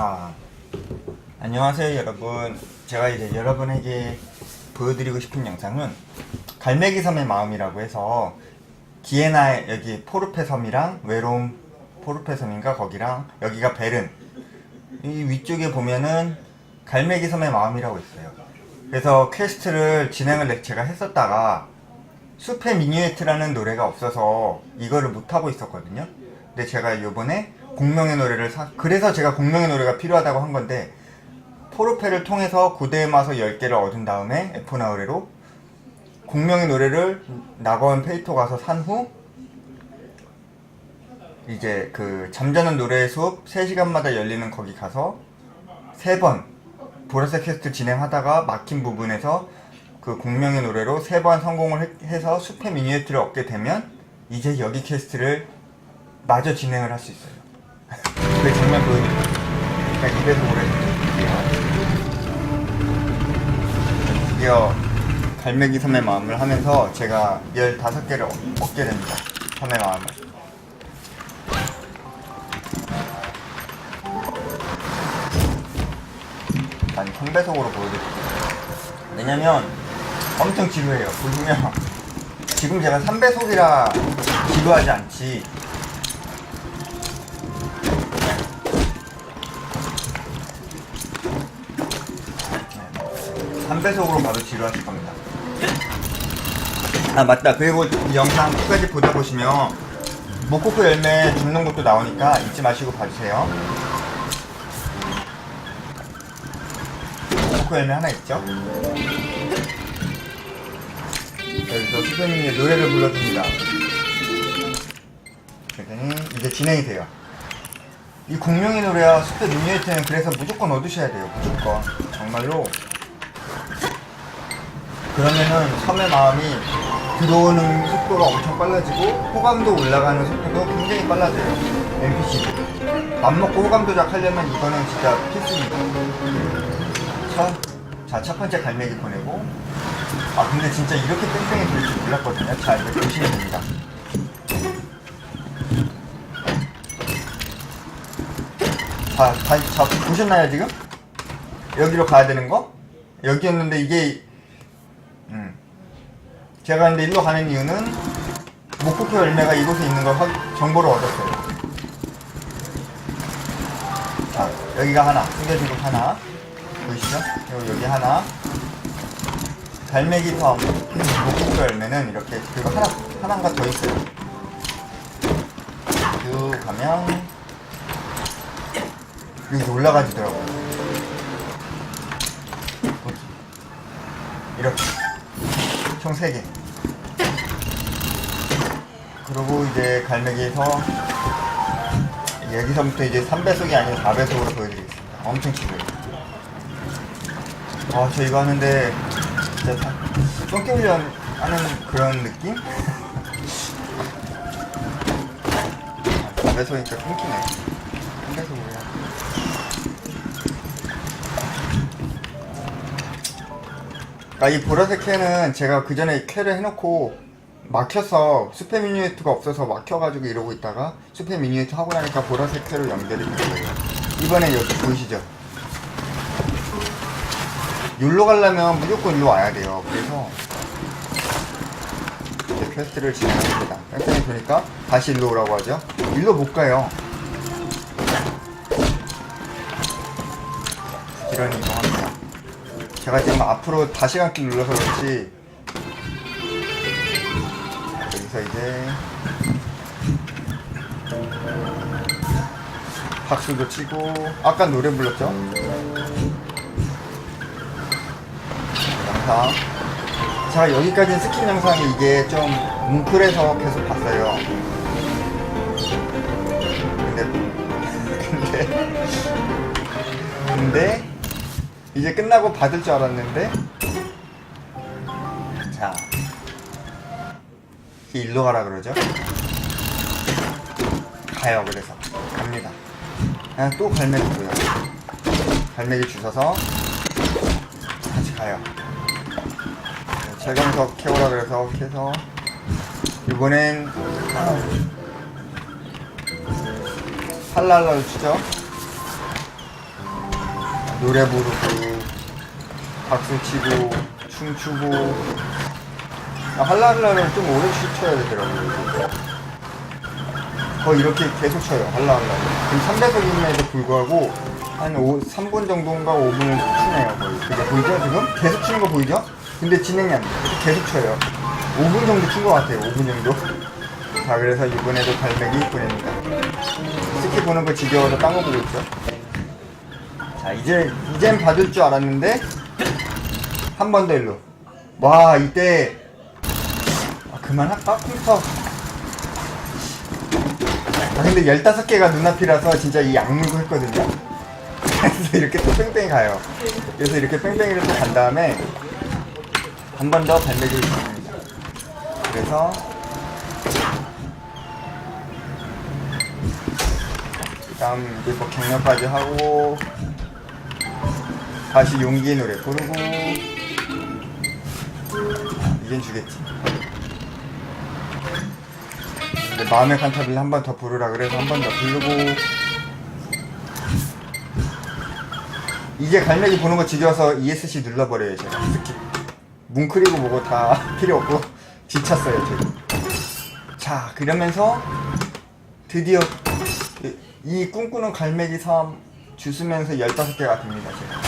아, 안녕하세요 여러분. 제가 이제 여러분에게 보여드리고 싶은 영상은 갈매기 섬의 마음이라고 해서 기에나 여기 포르페 섬이랑 외로움 포르페 섬인가 거기랑 여기가 베른 이 위쪽에 보면은 갈매기 섬의 마음이라고 있어요. 그래서 퀘스트를 진행을 제가 했었다가 숲의 미니에트라는 노래가 없어서 이거를 못하고 있었거든요. 근데 제가 요번에 공명의 노래를 사, 그래서 제가 공명의 노래가 필요하다고 한 건데, 포르페를 통해서 구대에 마서 10개를 얻은 다음에 에포나우레로 공명의 노래를 낙원 페이토 가서 산 후, 이제 그 잠자는 노래의 숲 3시간마다 열리는 거기 가서 세 번 보라색 퀘스트 진행하다가 막힌 부분에서 그 공명의 노래로 세 번 성공을 해- 해서 숲의 미니에트를 얻게 되면 이제 여기 퀘스트를 마저 진행을 할 수 있어요. 그 장면 보여드릴게요. 그냥 입에서 오래. 드디어 갈매기 섬의 마음을 하면서 제가 15개를 얻게 됩니다. 섬의 마음을. 아니 성배속으로 보여드릴게요. 왜냐면 엄청 지루해요. 보시면 지금 제가 3배속이라 지루하지 않지. 3배속으로 봐도 지루하실 겁니다. 아 맞다. 그리고 이 영상 끝까지 보다 보시면 모코코 열매 줍는 것도 나오니까 잊지 마시고 봐주세요. 모코코 열매 하나 있죠? 여기서 수선님이 노래를 불러줍니다. 그랬더니 이제 진행이 돼요. 이 공룡의 노래와 숲의 미니에트는 그래서 무조건 얻으셔야 돼요. 무조건. 정말로. 그러면은 섬의 마음이 들어오는 속도가 엄청 빨라지고 호감도 올라가는 속도도 굉장히 빨라져요. NPC도. 맘먹고 호감 조작하려면 이거는 진짜 필수입니다. 자, 자, 첫 번째 갈매기 보내고. 아, 근데 진짜 이렇게 뺑뺑이 돌줄 몰랐거든요. 자, 이제 보시면 됩니다. 자, 다, 자, 보셨나요, 지금? 여기로 가야 되는 거? 여기였는데 이게, 음. 제가 근데 일로 가는 이유는, 목포표 열매가 이곳에 있는 걸 확- 정보를 얻었어요. 자, 여기가 하나, 숨겨진 곳 하나. 보이시죠? 그리고 여기 하나. 갈매기 섬, 목포표 열매는 이렇게, 그리고 하나, 하나가 더 있어요. 쭉 가면, 여기 올라가지더라고요. 이렇게. 총 3개. 그리고 이제 갈매기에서 여기서부터 이제 3배속이 아니라 4배속으로 보여드리겠습니다. 엄청 치고요. 아, 저 이거 하는데 진짜 사- 똥개훈련 하는 그런 느낌? 4배속이니까 끊기네. 3배속으로 그러니까 이 보라색 캐는 제가 그 전에 캐를 해놓고 막혀서 스팸 미니에트가 없어서 막혀가지고 이러고 있다가 스팸 미니에트 하고 나니까 보라색 캐로 연결이 된 거예요. 이번에 여기 보이시죠? 여기로 가려면 무조건 일로 와야 돼요. 그래서 이제 퀘스트를 진행합니다. 퀘스트를 보니까 다시 일로 오라고 하죠. 일로 못 가요. 이런 이동합니다. 제가 지금 앞으로 다시간키 눌러서 그렇지. 여기서 이제 박수도 치고 아까 노래 불렀죠? 영상 제가 여기까지 스킨 영상이 이게 좀 뭉클해서 계속 봤어요. 근데 근데 근데 이제 끝나고 받을 줄 알았는데. 자. 일로 가라 그러죠? 가요 그래서. 갑니다. 그냥 또 갈매기 줘요. 갈매기 주셔서 다시 가요. 최강석 캐오라 그래서 캐서. 이번엔 할랄랄 치죠 노래 부르고 박수 치고 춤추고. 아, 할라할라는 좀 오래 춰야 되더라고요 거의 이렇게 계속 쳐요 할라할라 지금 3배속임에도 불구하고 한 5, 3분 정도인가 5분을 추네요 거의. 그게 보이죠 지금? 계속 치는 거 보이죠? 근데 진행이 안 돼요. 계속 쳐요. 5분 정도 친것 같아요 5분 정도. 자 그래서 이번에도 갈매기 보냅니다. 스키 보는 거 지겨워서 딴거 보고 있죠 자 이제 이젠 받을 줄 알았는데 한 번 더 일로. 와 이때. 아 그만할까 컴퓨터 아 근데 15개가 눈앞이라서 진짜 이 악물고 했거든요. 그래서 이렇게 또 뺑뺑이 가요. 그래서 이렇게 뺑뺑이를 또 간 다음에 한 번 더 발매기를 줍니다. 그래서 다음 이제 뭐 격려까지 하고 다시 용기의 노래 부르고. 이젠 주겠지. 근데 마음의 칸타빌 한 번 더 부르라 그래서 한 번 더 부르고. 이제 갈매기 보는 거 지겨워서 ESC 눌러버려요 제가. 스킵 뭉클이고 뭐고 다 필요 없고 지쳤어요 지금 자 그러면서 드디어 이- 이 꿈꾸는 갈매기 섬 주스면서 15개가 됩니다 제가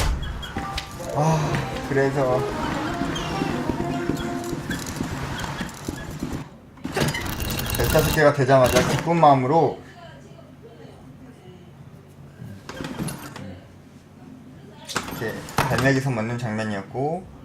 아 그래서. 15개가 되자마자 기쁜 마음으로 이렇게 갈매기 섬 먹는 장면이었고